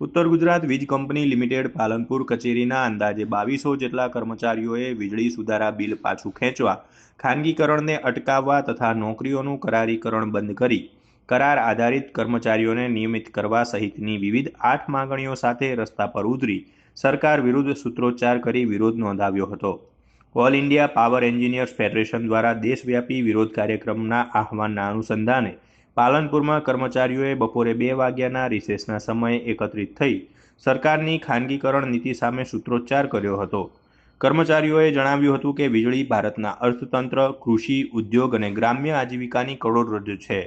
ઉત્તર ગુજરાત વીજ company limited Palanpur કચેરીના અંદાજે બાવીસો જેટલા કર્મચારીઓએ વીજળી સુધારા બિલ પાછું ખેંચવા, ખાનગીકરણને અટકાવવા તથા નોકરીઓનું કરારીકરણ બંધ કરી, કરાર આધારિત કર્મચારીઓને નિયમિત કરવા સહિતની વિવિધ આઠ માંગણીઓ સાથે રસ્તા પર ઉતરી, સરકાર વિરુદ્ધ સૂત્રોચ્ચાર કરી વિરોધ નોંધાવ્યો હતો. All India power engineers federation દ્વારા દેશવ્યાપી વિરોધ કાર્યક્રમના આહવાનના અનુસંધાને પાલનપુરમાં કર્મચારીઓએ બપોરે બે વાગ્યાના રિસેસના સમયે એકત્રિત થઈ સરકારની ખાનગીકરણ નીતિ સામે સૂત્રોચ્ચાર કર્યો હતો. કર્મચારીઓએ જણાવ્યું હતું કે વીજળી ભારતના અર્થતંત્ર, કૃષિ, ઉદ્યોગ અને ગ્રામ્ય આજીવિકાની કરોડરજ્જુ છે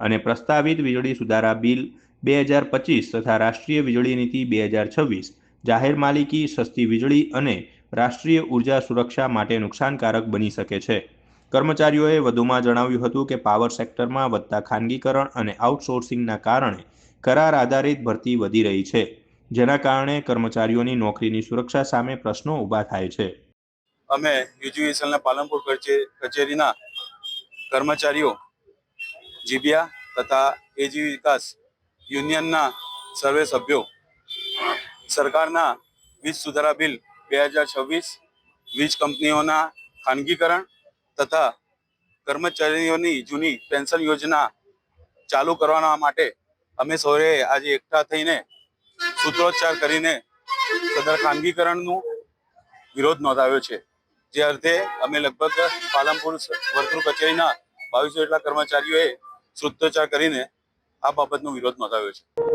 અને પ્રસ્તાવિત વીજળી સુધારા બિલ બે હજાર પચીસ તથા રાષ્ટ્રીય વીજળી નીતિ બે હજાર છવ્વીસ, જાહેર માલિકી, સસ્તી વીજળી અને રાષ્ટ્રીય ઊર્જા સુરક્ષા માટે નુકસાનકારક બની શકે છે. કર્મચારીઓએ વધુમાં જણાવ્યું હતું કે પાવર સેક્ટરમાં વધતા ખાનગીકરણ અને આઉટસોર્સિંગના કારણે કરાર આધારિત ભરતી વધી રહી છે, જેના કારણે કર્મચારીઓની નોકરીની સુરક્ષા સામે પ્રશ્નો ઊભા થાય છે. અમે યુજીવીએસએલના પાલનપુર કચે- કચેરીના કર્મચારીઓ, જીબીયા તથા એજી વિકાસ યુનિયનના સર્વે સભ્યો, સરકારના વીજ સુધારા બિલ બે હજાર છવ્વીસ, વીજ કંપનીઓના ખાનગીકરણ તથા કર્મચારીઓની જૂની પેન્શન યોજના ચાલુ કરવાના માટે અમે સૌએ આજે એકઠા થઈને સૂત્રોચ્ચાર કરીને સદર ખાનગીકરણનું વિરોધ નોંધાવ્યો છે. જે અર્થે અમે લગભગ પાલનપુર વર્તુળ કચેરીના બાવીસો જેટલા કર્મચારીઓએ સૂત્રોચ્ચાર કરીને આ બાબતનો વિરોધ નોંધાવ્યો છે.